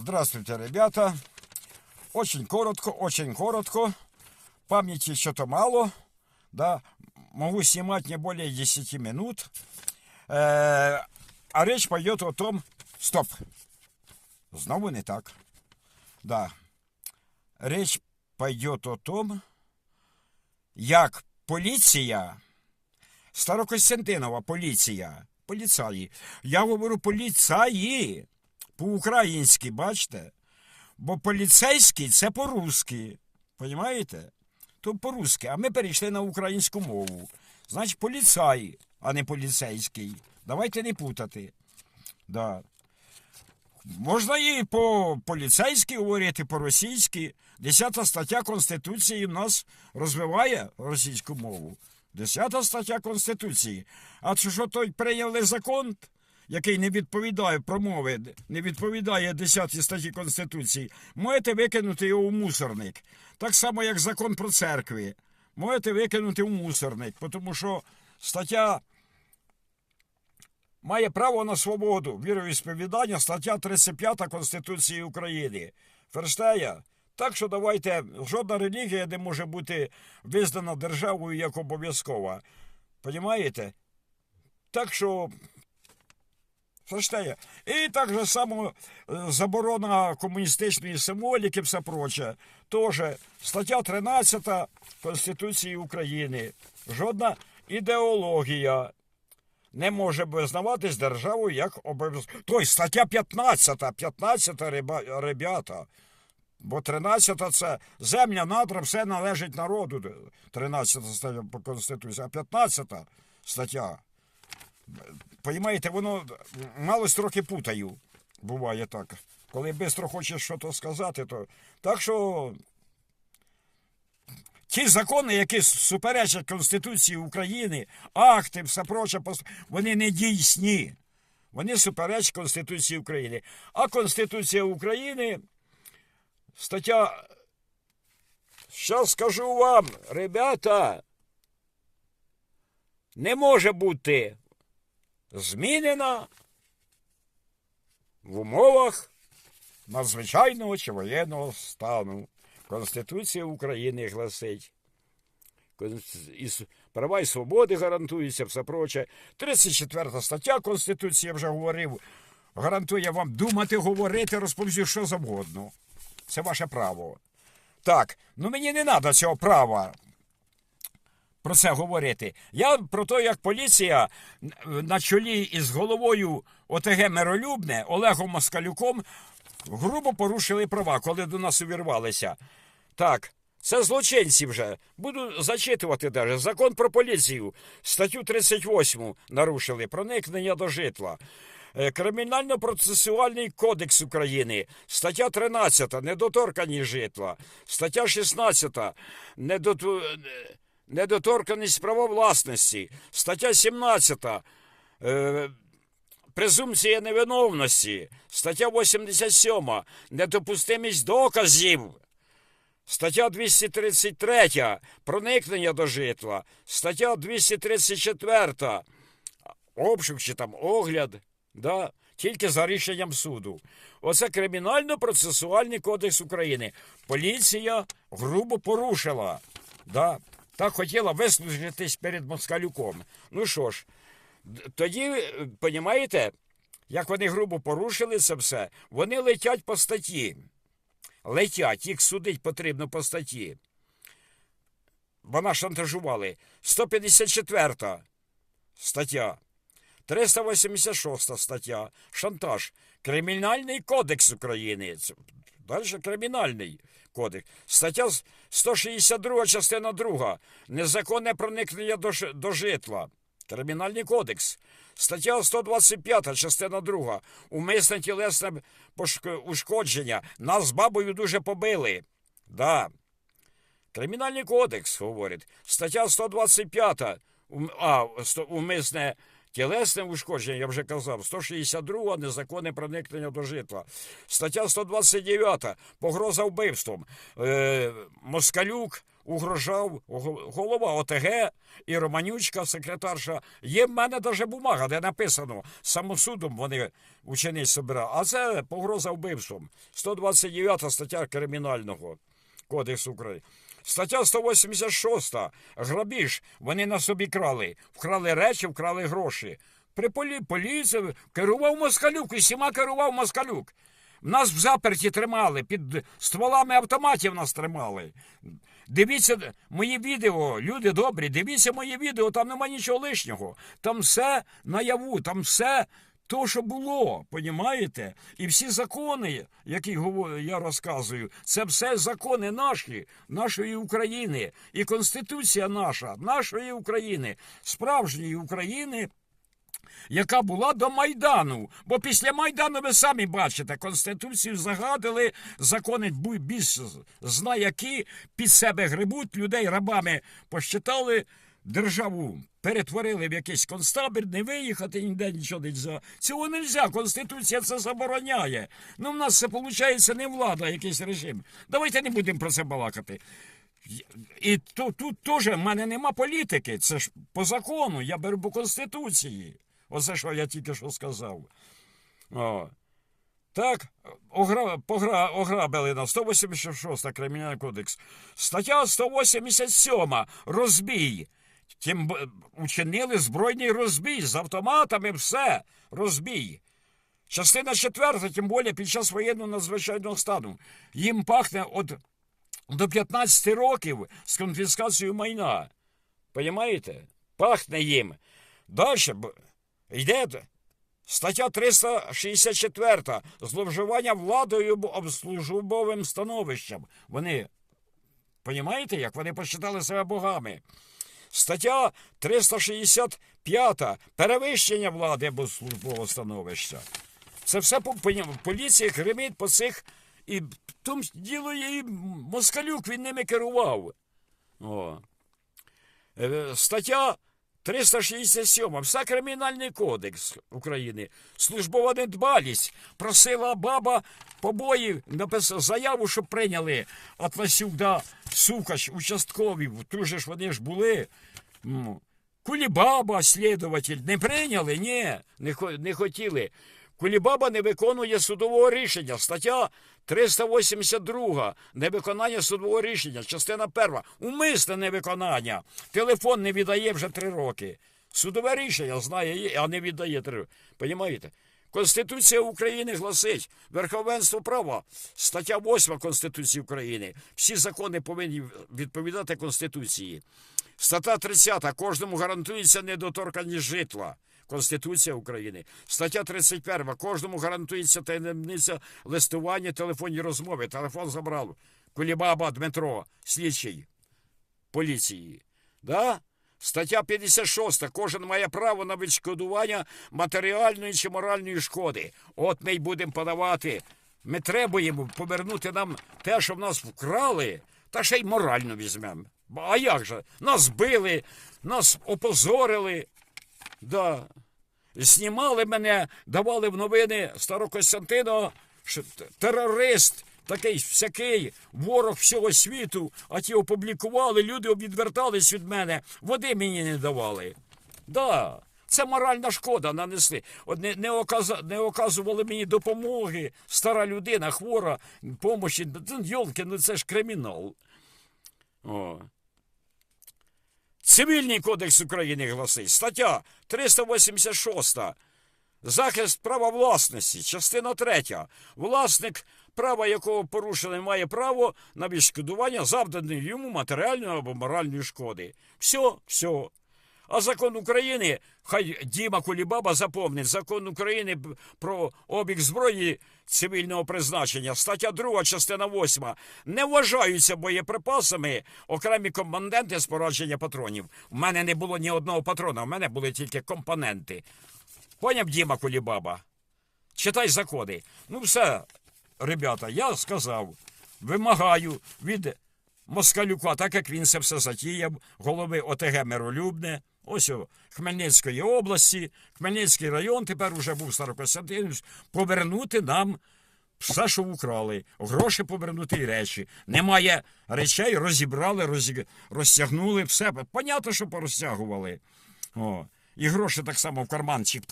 Здравствуйте, ребята. Очень коротко, очень коротко. Памяти что-то мало. Да, могу снимать не более 10 минут. Э, а речь пойдет о том... Стоп. Знову не так. Да. Речь пойдет о том, як поліція, Старокостянтинова поліція, поліцаї. Я говорю поліцаї по-українськи, бачите? Бо поліцейський це по-русски. Понімаєте? То по-русски, а ми перейшли на українську мову. Значить, поліцай, а не поліцейський. Давайте не путати. Да. Можна і по поліцейськи говорити, по-російськи. Десята стаття Конституції в нас розвиває російську мову. Десята стаття Конституції. А що той прийняли закон, який не відповідає промови, не відповідає 10 статті Конституції, можете викинути його у мусорник. Так само, як закон про церкви. Можете викинути у мусорник, тому що стаття має право на свободу віровісповідання, стаття 35 Конституції України. Ферштея. Так що давайте, жодна релігія не може бути визнана державою як обов'язкова. Понімаєте? Так що. І так же само е, заборона комуністичної символіки, все проче. Теж стаття 13 Конституції України. Жодна ідеологія не може визнаватись державою як обов'язково. Тобто стаття 15, 15 реба- ребята. Бо 13 це земля, надра, все належить народу. 13 стаття по Конституції, а 15 стаття. Понимаєте, воно мало трохи путаю. Буває так. Коли швидко хочеш щось сказати, то. Так що ті закони, які суперечать Конституції України, акти, все проче, вони не дійсні. Вони суперечать Конституції України. А Конституція України, стаття. Що скажу вам, ребята, не може бути змінена в умовах надзвичайного чи воєнного стану. Конституція України гласить. Права і свободи гарантуються, все проче. 34 стаття Конституції, я вже говорив, гарантує вам думати, говорити, розповсюди що завгодно. Це ваше право. Так, ну мені не треба цього права про це говорити. Я про те, як поліція на чолі із головою ОТГ Миролюбне Олегом Москалюком грубо порушили права, коли до нас увірвалися. Так, це злочинці вже. Буду зачитувати даже. Закон про поліцію, статтю 38 нарушили, проникнення до житла. Е, Кримінально-процесуальний кодекс України, стаття 13, недоторканість житла, стаття 16, недоту... недоторканість права власності, стаття 17, е... презумпція невиновності, стаття 87, недопустимість доказів. Стаття 233 проникнення до житла, стаття 234 обшук чи там огляд, да, тільки за рішенням суду. Оце кримінально-процесуальний кодекс України. Поліція грубо порушила. Да, так хотіла вислужитись перед Москалюком. Ну що ж, тоді, розумієте, як вони грубо порушили це все, вони летять по статті. Летять, їх судить потрібно по статті. Вона шантажували. 154 стаття. 386 стаття. Шантаж. Кримінальний кодекс України. Далі кримінальний кодекс. Стаття 162 частина 2. Незаконне проникнення до, до житла. Кримінальний кодекс. Стаття 125, частина 2. Умисне тілесне ушкодження. Нас з бабою дуже побили. Да. Кримінальний кодекс говорить. Стаття 125. ум- А, умисне Тілесне ушкодження, я вже казав, 162 незаконне проникнення до житла. Стаття 129 погроза вбивством. Е, Москалюк угрожав голова ОТГ і Романючка, секретарша. Є в мене навіть бумага, де написано самосудом вони учениць собирали. А це погроза вбивством. 129 стаття кримінального кодексу України. Стаття 186. Грабіж. Вони на собі крали. Вкрали речі, вкрали гроші. При полі... поліції керував москалюк, усіма керував москалюк. Нас в заперті тримали, під стволами автоматів нас тримали. Дивіться мої відео, люди добрі, дивіться мої відео, там нема нічого лишнього. Там все наяву, там все то, що було, понімаєте? І всі закони, які я розказую, це все закони наші, нашої України. І Конституція наша, нашої України, справжньої України яка була до Майдану. Бо після Майдану ви самі бачите, Конституцію загадили, закони біс зна які під себе грибуть, людей рабами посчитали, державу перетворили в якийсь концтабір, не виїхати ніде нічого не можна. Цього не можна, Конституція це забороняє. Ну, в нас це виходить не влада, а якийсь режим. Давайте не будемо про це балакати. І то, тут теж в мене нема політики. Це ж по закону, я беру по Конституції. Оце що я тільки що сказав. О. Так, огра, погра, ограбили на 186 Кримінальний кодекс. Стаття 187 розбій. Тим учинили збройний розбій з автоматами, все, розбій. Частина четверта, тим більше під час воєнного надзвичайного стану. Їм пахне от до 15 років з конфіскацією майна. Понімаєте? Пахне їм. Далі йде стаття 364. Зловживання владою об службовим становищем. Вони, понімаєте, як вони посчитали себе богами. Стаття 365. Перевищення влади або службового становища. Це все по- по- поліція гримить по цих. І тому діло є і москалюк, він ними керував. О. Е, Стаття 367. Все Кримінальний кодекс України. Службова недбалість. Просила баба побоїв, написав заяву, щоб прийняли Атласюк Сукач, участкові. Тут же ж вони ж були. Кулібаба, слідуватель, не прийняли? Ні, не хотіли. Кулібаба не виконує судового рішення. Стаття 382. Невиконання судового рішення. Частина перша. Умисне невиконання. Телефон не віддає вже три роки. Судове рішення знає, а не віддає три роки. Понімаєте? Конституція України гласить верховенство права. Стаття 8 Конституції України. Всі закони повинні відповідати Конституції. Стаття 30. Кожному гарантується недоторканність житла. Конституція України. Стаття 31. Кожному гарантується таємниця листування, телефонні розмови. Телефон забрав. Кулібаба Дмитро, слідчий поліції. Да? Стаття 56. Кожен має право на відшкодування матеріальної чи моральної шкоди. От ми й будемо подавати. Ми требуємо повернути нам те, що в нас вкрали, та ще й морально візьмемо. А як же? Нас били, нас опозорили. Да. Знімали мене, давали в новини Старокостянтина, що терорист, такий всякий, ворог всього світу, а ті опублікували, люди відвертались від мене, води мені не давали. Да. Це моральна шкода нанесли. От не, не, оказа, не оказували мені допомоги, стара людина, хвора, помощі. Йолки, ну це ж кримінал. О. Цивільний кодекс України гласить, стаття 386. Захист права власності, частина 3. Власник, права якого порушений, має право на відшкодування завданої йому матеріальної або моральної шкоди. Все, все. А закон України, хай Діма Кулібаба запомнить, закон України про обіг зброї цивільного призначення, стаття 2, частина 8, не вважаються боєприпасами окремі компоненти спорадження патронів. У мене не було ні одного патрона, у мене були тільки компоненти. Поняв Діма Кулібаба? Читай закони. Ну все, ребята, я сказав, вимагаю від Москалюка, так як він це все затіяв, голови ОТГ миролюбне, ось о, Хмельницької області, Хмельницький район, тепер уже був Старокостянтинівськ, повернути нам все, що вкрали, гроші повернути і речі. Немає речей, розібрали, розі... розтягнули, все. Понятно, що порозтягували. О. І гроші так само в карманчик